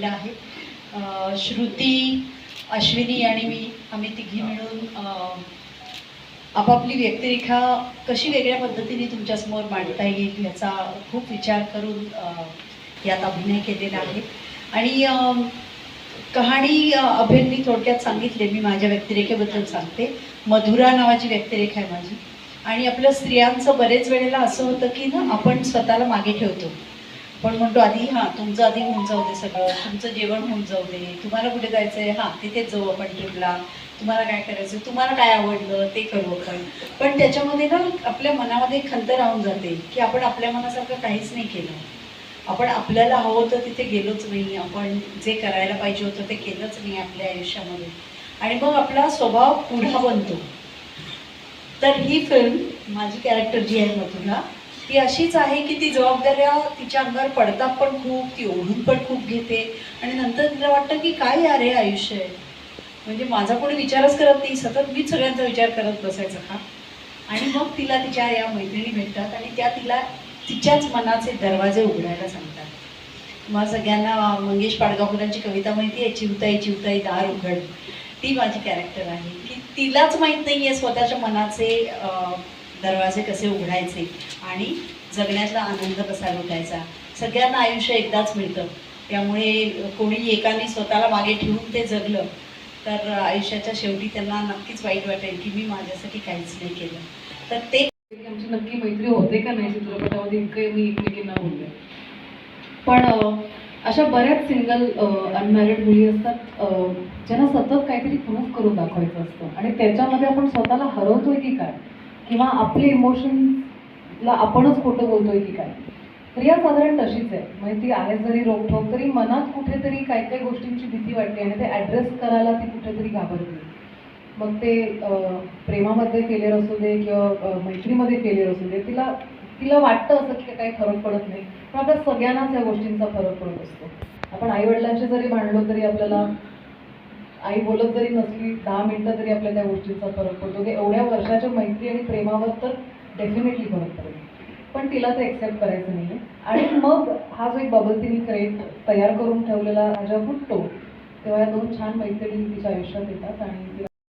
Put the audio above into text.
केलेला आहे. श्रुती अश्विनी आणि मी आम्ही तिघी मिळून आपापली व्यक्तिरेखा कशी वेगळ्या पद्धतीने तुमच्यासमोर मांडता येईल याचा खूप विचार करून यात अभिनय केलेला आहे. आणि कहाणी अ, थोडक्यात सांगितले मी माझ्या व्यक्तिरेखेबद्दल सांगते. मधुरा नावाची व्यक्तिरेखा आहे माझी. आणि आपल्या स्त्रियांचं बरेच वेळेला असं होतं की ना आपण स्वतःला मागे ठेवतो. पण म्हणतो आधी हां तुमचं आधी होऊन जाऊ दे सगळं. तुमचं जेवण होऊन जाऊ दे. तुम्हाला कुठे जायचं आहे हां तिथेच जाऊ आपण ट्रिपला तुम्हाला काय करायचं तुम्हाला काय आवडलं ते करू आपण. पण त्याच्यामध्ये ना आपल्या मनामध्ये खंत राहून जाते की आपण आपल्या मनासारखं काहीच नाही केलं. आपण आपल्याला हवं होतं तिथे गेलोच नाही. आपण जे करायला पाहिजे होतं ते केलंच नाही आपल्या आयुष्यामध्ये. आणि मग आपला स्वभाव पुढा बनतो. तर ही फिल्म माझी कॅरेक्टर जी आहे मधुरा ती अशीच आहे की ती जबाबदाऱ्या तिच्या अंगावर पडतात पण खूप ती ओढून पण खूप घेते. आणि नंतर तिला वाटतं की काय यार हे आयुष्य आहे. म्हणजे माझा कोणी विचारच करत नाही. सतत मीच सगळ्यांचा विचार करत बसायचा का आणि मग तिला तिच्या या मैत्रिणी भेटतात आणि त्या तिला तिच्याच मनाचे दरवाजे उघडायला सांगतात. मग सगळ्यांना मंगेश पाडगावकरांची कविता माहिती आहे चिवताई चिवताई दार उघड. ती माझी कॅरेक्टर आहे. की तिलाच माहीत नाही आहे स्वतःच्या मनाचे दरवाजे कसे उघडायचे आणि जगण्यातला आनंद कसा लुटायचा? सगळ्यांना आयुष्य एकदाच मिळतं. त्यामुळे कोणी एकाने स्वतःला मागे ठेवून ते जगलं तर आयुष्याच्या शेवटी त्यांना नक्कीच वाईट वाटेल की मी माझ्यासाठी काहीच नाही केलं. तर ते आमची नक्की मैत्री होते का नाही चित्रपटामध्ये? इतकं मी एकमेकींना बोलले. पण अशा बऱ्याच सिंगल अनमॅरिड मुली असतात ज्यांना सतत काहीतरी प्रूफ करून दाखवायचं असतं. आणि त्याच्यामध्ये आपण स्वतःला हरवतोय की काय? किंवा आपले इमोशनला आपणच खोटं बोलतोय की काय? तर या साधारण तशीच आहे. म्हणजे ती आहे जरी रोखोक तरी मनात कुठेतरी काही काही गोष्टींची भीती वाटते आणि ते ॲड्रेस करायला ती कुठेतरी घाबरते. मग ते प्रेमामध्ये फेलियर असू दे किंवा मैत्रीमध्ये फेलियर असू दे तिला तिला वाटतं असं की काही फरक पडत नाही. पण आपल्या सगळ्यांनाच या गोष्टींचा फरक पडत असतो. आपण आईवडिलांचे जरी भांडलो तरी आपल्याला आई बोलत जरी नसली दहा मिनटं तरी आपल्या त्या गोष्टीचा फरक पडतो की एवढ्या वर्षाच्या मैत्री आणि प्रेमावर तर डेफिनेटली फरक पडेल. पण तिला ते एक्सेप्ट करायचं नाही आणि मग हा जो एक बबल तिने क्रेट तयार करून ठेवलेला हा जेव्हा फुटतो तेव्हा या दोन छान मैत्रिणी तिच्या आयुष्यात येतात आणि